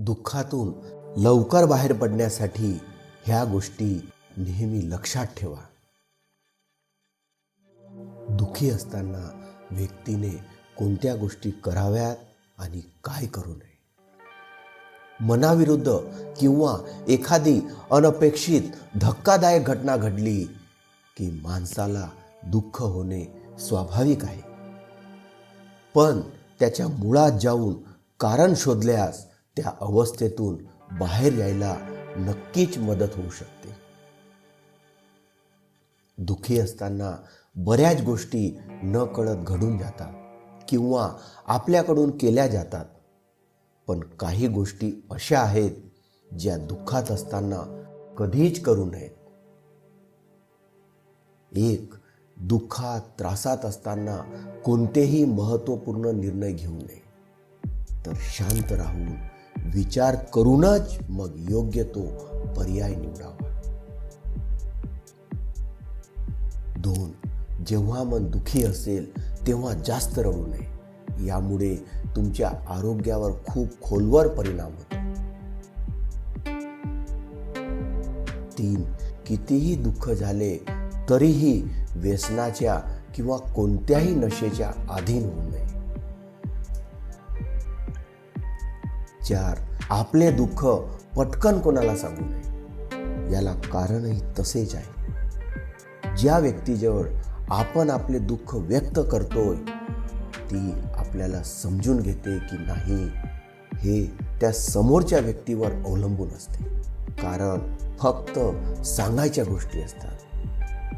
दुःखातून लवकर बाहेर पडण्यासाठी ह्या गोष्टी नेहमी लक्षात ठेवा. दुःखी असताना व्यक्तीने कोणत्या गोष्टी कराव्यात आणि काय करू नये. मनाविरुद्ध किंवा एखादी अनपेक्षित धक्कादायक घटना घडली की माणसाला दुःख होणे स्वाभाविक आहे. पण त्याच्या मुळात जाऊन कारण शोधल्यास त्या अवस्थेतून बाहेर यायला नक्कीच मदत होऊ शकते. दुःखी असताना बऱ्याच गोष्टी न कळत घडून जातात किंवा आपल्याकडून केल्या जातात. पण काही गोष्टी अशा आहेत ज्या दुःखात असताना कधीच करू नयेत. एक दुःखात त्रासात असताना कोणतेही महत्त्वपूर्ण निर्णय घेऊ नये. तर शांत राहून विचार करूनच मग योग्य तो पर्याय निवडावा. दोन जेव्हा मन दुखी असेल तेव्हा जास्त रडू नये. यामुळे तुमच्या आरोग्यावर खूप खोलवर परिणाम होतो. तीन कितीही दुःख झाले तरीही व्यसनाच्या किंवा कोणत्याही नशेच्या अधीन होऊ विचार आपले दुःख पटकन कोणाला सांगू नये. याला कारणही तसेच आहे. ज्या व्यक्तीजवळ आपण आपले दुःख व्यक्त करतोय ती आपल्याला समजून घेते की नाही हे त्या समोरच्या व्यक्तीवर अवलंबून असते. कारण फक्त सांगायच्या गोष्टी असतात.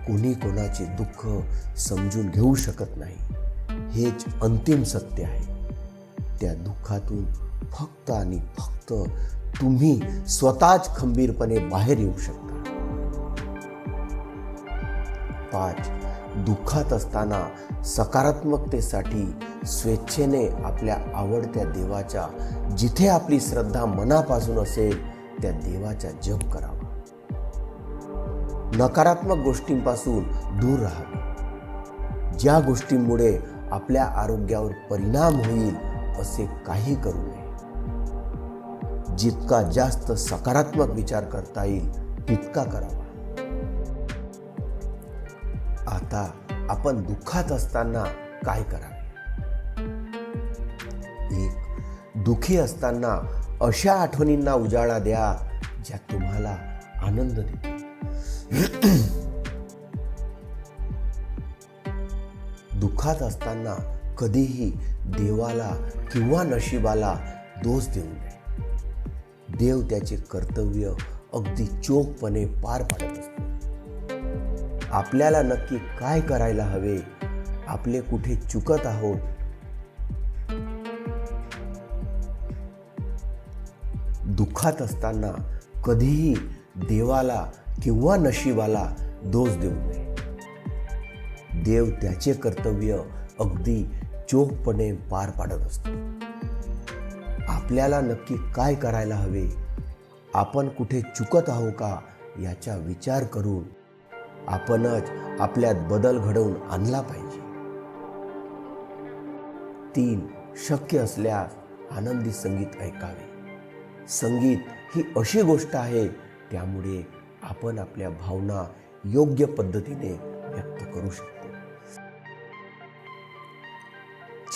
कोणी कोणाचे दुःख समजून घेऊ शकत नाही. हेच अंतिम सत्य आहे. त्या दुःखातून फक्त आणि फक्त तुम्ही स्वतःच खंबीरपणे बाहेर येऊ शकता. पाच दुःखात असताना सकारात्मकतेसाठी स्वेच्छेने आपल्या आवडत्या देवाच्या जिथे आपली श्रद्धा मनापासून असेल त्या देवाचा जप करावा. नकारात्मक गोष्टींपासून दूर राहावे. ज्या गोष्टींमुळे आपल्या आरोग्यावर परिणाम होईल असे काही करू नये. जितका जास्त सकारात्मक विचार करता येईल तितका करावा. आता आपण दुःखात असताना काय करावे? एक दुःखी असताना अशा आठवणींना उजाळा द्या ज्या तुम्हाला आनंद देतील दुःखात असताना कधीही देवाला किंवा नशिबाला दोष देऊ नये. देव त्याचे कर्तव्य अगदी चोखपणे पार पाडत असतो. आपल्याला नक्की काय करायला हवे आपले कुठे चुकत आहोत? दुःखात असताना कधीही देवाला किंवा नशिबाला दोष देऊ नये. देव त्याचे कर्तव्य अगदी चोखपणे पार पाडत असतो. आपल्याला नक्की काय करायला हवे? आपण कुठे चुकत आहो का? याचा विचार करून आपणच आपल्यात बदल घडवून आणला पाहिजे. तीन शक्य असल्यास आनंदी संगीत ऐकावे. संगीत ही अशी गोष्ट आहे त्यामुळे आपण आपल्या भावना योग्य पद्धतीने व्यक्त करू शकतो.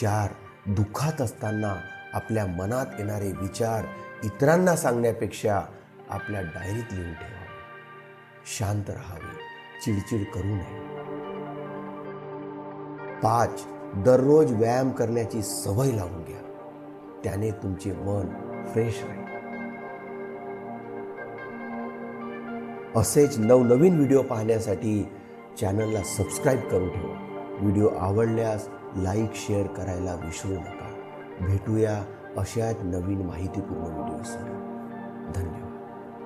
चार दुःखात असताना आपल्या मनात येणारे विचार इतरांना सांगण्यापेक्षा आपल्या डायरीत लिहून ठेवावे शांत राहावे. चिडचिड करू नये. पाच दररोज व्यायाम करण्याची सवय लावून घ्या. त्याने तुमचे मन फ्रेश राहील. असेच नवनवीन व्हिडिओ पाहण्यासाठी चॅनलला सबस्क्राईब करून ठेवा. व्हिडिओ आवडल्यास लाईक शेअर करायला विसरू नका. भेटूया अशाच नवीन माहितीपूर्ण व्हिडिओसह धन्यवाद.